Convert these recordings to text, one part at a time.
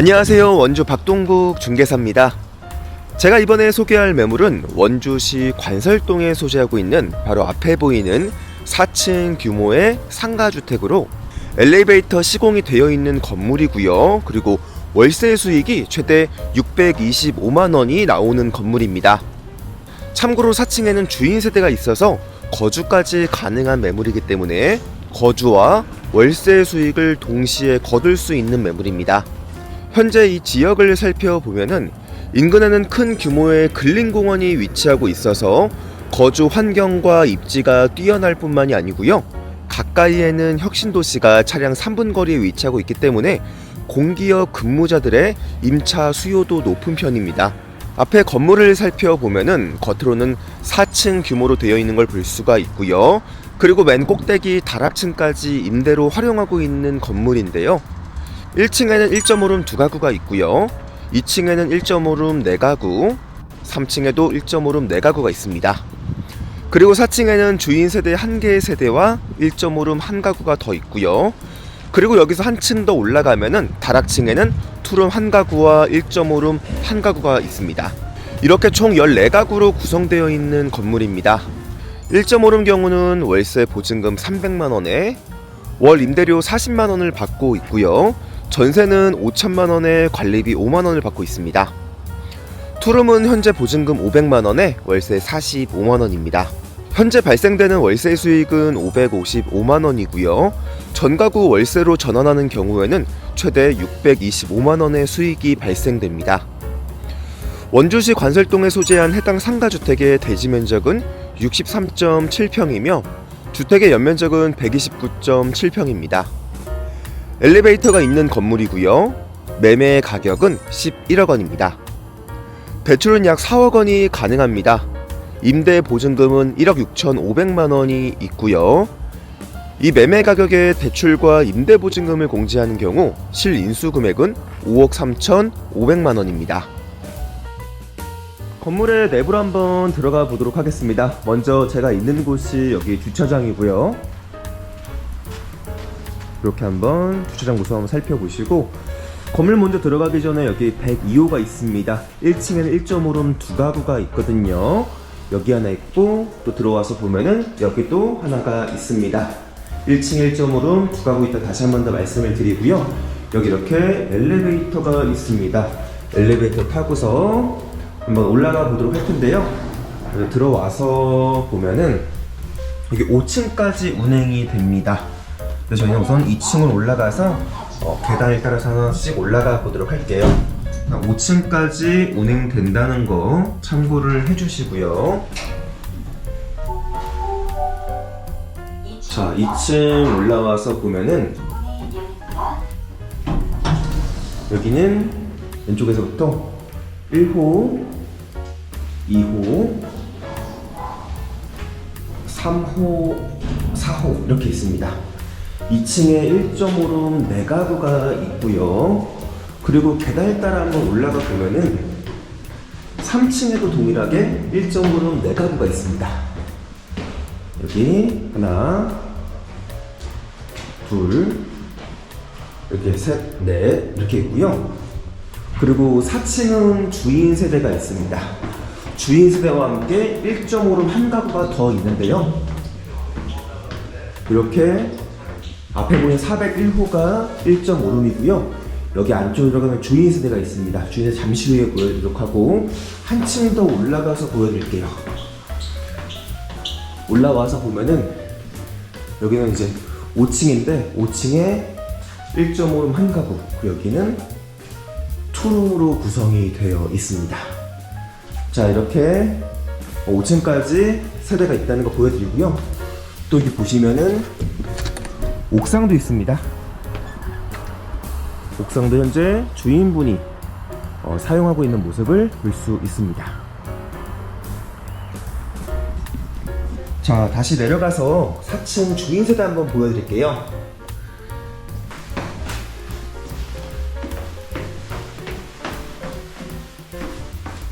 안녕하세요. 원주 박동국 중개사입니다. 제가 이번에 소개할 매물은 원주시 관설동에 소재하고 있는 바로 앞에 보이는 4층 규모의 상가주택으로 엘리베이터 시공이 되어 있는 건물이고요. 그리고 월세 수익이 최대 625만 원이 나오는 건물입니다. 참고로 4층에는 주인 세대가 있어서 거주까지 가능한 매물이기 때문에 거주와 월세 수익을 동시에 거둘 수 있는 매물입니다. 현재 이 지역을 살펴보면은 인근에는 큰 규모의 근린공원이 위치하고 있어서 거주 환경과 입지가 뛰어날 뿐만이 아니고요. 가까이에는 혁신도시가 차량 3분 거리에 위치하고 있기 때문에 공기업 근무자들의 임차 수요도 높은 편입니다. 앞에 건물을 살펴보면은 겉으로는 4층 규모로 되어 있는 걸 볼 수가 있고요. 그리고 맨 꼭대기 다락층까지 임대로 활용하고 있는 건물인데요. 1층에는 1.5룸 두 가구가 있고요. 2층에는 1.5룸 네 가구, 3층에도 1.5룸 네 가구가 있습니다. 그리고 4층에는 주인 세대 한 개의 세대와 1.5룸 한 가구가 더 있고요. 그리고 여기서 한층 더 올라가면은 다락층에는 투룸 한 가구와 1.5룸 한 가구가 있습니다. 이렇게 총 14가구로 구성되어 있는 건물입니다. 1.5룸 경우는 월세 보증금 300만 원에 월 임대료 40만 원을 받고 있고요. 전세는 5천만 원에 관리비 5만 원을 받고 있습니다. 투룸은 현재 보증금 500만 원에 월세 45만 원입니다. 현재 발생되는 월세 수익은 555만 원이고요. 전가구 월세로 전환하는 경우에는 최대 625만 원의 수익이 발생됩니다. 원주시 관설동에 소재한 해당 상가주택의 대지 면적은 63.7평이며 주택의 연면적은 129.7평입니다. 엘리베이터가 있는 건물이고요. 매매 가격은 11억 원입니다. 대출은 약 4억 원이 가능합니다. 임대 보증금은 1억 6,500만 원이 있고요. 이 매매 가격에 대출과 임대 보증금을 공제하는 경우 실인수 금액은 5억 3,500만 원입니다. 건물의 내부로 한번 들어가 보도록 하겠습니다. 먼저 제가 있는 곳이 여기 주차장이고요. 이렇게 한번 주차장 모습 한번 살펴보시고 건물 먼저 들어가기 전에 여기 102호가 있습니다. 1층에는 1.5룸 두 가구가 있거든요. 여기 하나 있고 또 들어와서 보면은 여기 또 하나가 있습니다. 1층 1.5룸 두 가구 있다 다시 한 번 더 말씀을 드리고요. 여기 이렇게 엘리베이터가 있습니다. 엘리베이터 타고서 한번 올라가 보도록 할 텐데요. 여기 들어와서 보면은 이게 5층까지 운행이 됩니다. 그래서 저희는 우선 2층을 올라가서 어, 계단을 따라서 하나씩 올라가 보도록 할게요. 5층까지 운행된다는 거 참고를 해주시고요. 자, 2층 올라와서 보면은 여기는 왼쪽에서부터 1호, 2호, 3호, 4호 이렇게 있습니다. 2층에 1.5룸 네 가구가 있고요. 그리고 계단을 따라 한번 올라가 보면은 3층에도 동일하게 1.5룸 네 가구가 있습니다. 여기 하나, 둘, 이렇게 셋, 넷 이렇게 있고요. 그리고 4층은 주인 세대가 있습니다. 주인 세대와 함께 1.5룸 한 가구가 더 있는데요. 이렇게 앞에 보이는 401호가 1.5룸이고요. 여기 안쪽으로 들어가면 주인 세대가 있습니다. 주인 세대 잠시 후에 보여드리도록 하고 한층 더 올라가서 보여드릴게요. 올라와서 보면은 여기는 이제 5층인데 5층에 1.5룸 한 가구 그리고 여기는 투룸으로 구성이 되어 있습니다. 자 이렇게 5층까지 세대가 있다는 거 보여드리고요. 또 여기 보시면은 옥상도 있습니다. 옥상도 현재 주인분이 어, 사용하고 있는 모습을 볼 수 있습니다. 자, 다시 내려가서 4층 주인 세대 한번 보여드릴게요.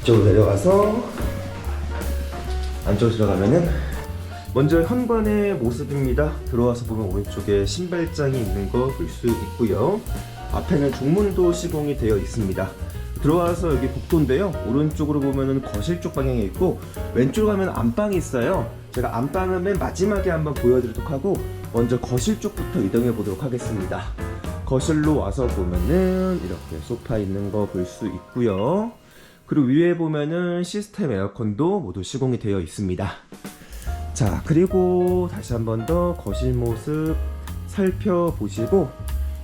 이쪽으로 내려가서 안쪽으로 들어가면은 먼저 현관의 모습입니다. 들어와서 보면 오른쪽에 신발장이 있는 거 볼 수 있고요. 앞에는 중문도 시공이 되어 있습니다. 들어와서 여기 복도인데요. 오른쪽으로 보면은 거실 쪽 방향에 있고 왼쪽으로 가면 안방이 있어요. 제가 안방은 맨 마지막에 한번 보여드리도록 하고 먼저 거실 쪽부터 이동해 보도록 하겠습니다. 거실로 와서 보면은 이렇게 소파 있는 거 볼 수 있고요. 그리고 위에 보면은 시스템 에어컨도 모두 시공이 되어 있습니다. 자, 그리고 다시 한 번 더 거실 모습 살펴보시고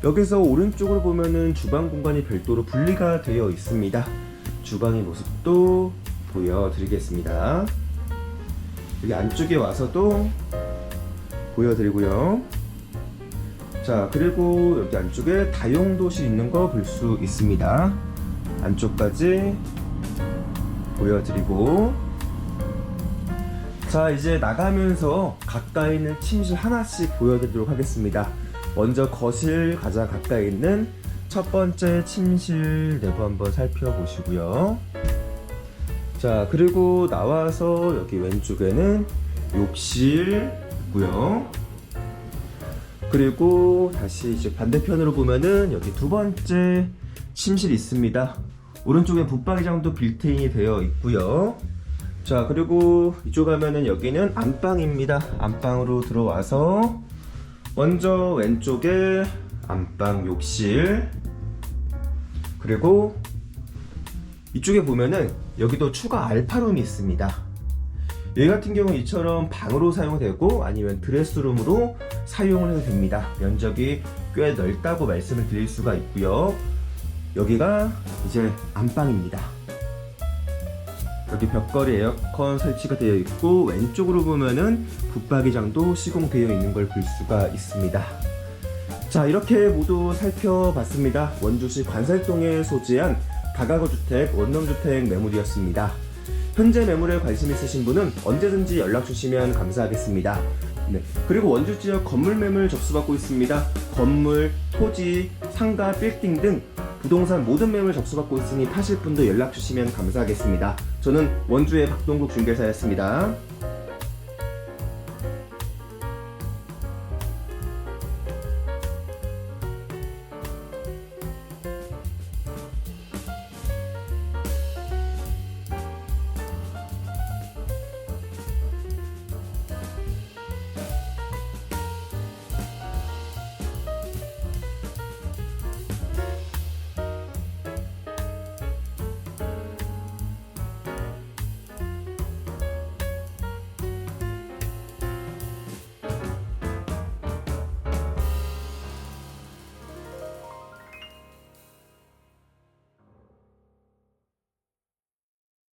여기서 오른쪽으로 보면은 주방 공간이 별도로 분리가 되어 있습니다. 주방의 모습도 보여드리겠습니다. 여기 안쪽에 와서도 보여드리고요. 자, 그리고 여기 안쪽에 다용도실 있는 거 볼 수 있습니다. 안쪽까지 보여드리고 자 이제 나가면서 가까이 있는 침실 하나씩 보여드리도록 하겠습니다 먼저 거실 가장 가까이 있는 첫 번째 침실 내부 한번 살펴보시고요 자 그리고 나와서 여기 왼쪽에는 욕실 있고요 그리고 다시 이제 반대편으로 보면은 여기 두 번째 침실 있습니다. 오른쪽에 붙박이장도 빌트인이 되어 있고요. 자 그리고 이쪽 가면은 여기는 안방입니다. 안방으로 들어와서 먼저 왼쪽에 안방 욕실 그리고 이쪽에 보면은 여기도 추가 알파룸이 있습니다. 얘 같은 경우는 이처럼 방으로 사용되고 아니면 드레스룸으로 사용을 해도 됩니다. 면적이 꽤 넓다고 말씀을 드릴 수가 있고요. 여기가 이제 안방입니다. 여기 벽걸이 에어컨 설치가 되어 있고 왼쪽으로 보면은 붙박이장도 시공되어 있는 걸 볼 수가 있습니다. 자 이렇게 모두 살펴봤습니다. 원주시 관살동에 소재한 다가구 주택 원룸주택 매물이었습니다. 현재 매물에 관심 있으신 분은 언제든지 연락 주시면 감사하겠습니다. 네. 그리고 원주 지역 건물 매물 접수받고 있습니다. 건물, 토지, 상가, 빌딩 등 부동산 모든 매물 접수받고 있으니 파실 분도 연락 주시면 감사하겠습니다. 저는 원주의 박동국 중개사였습니다.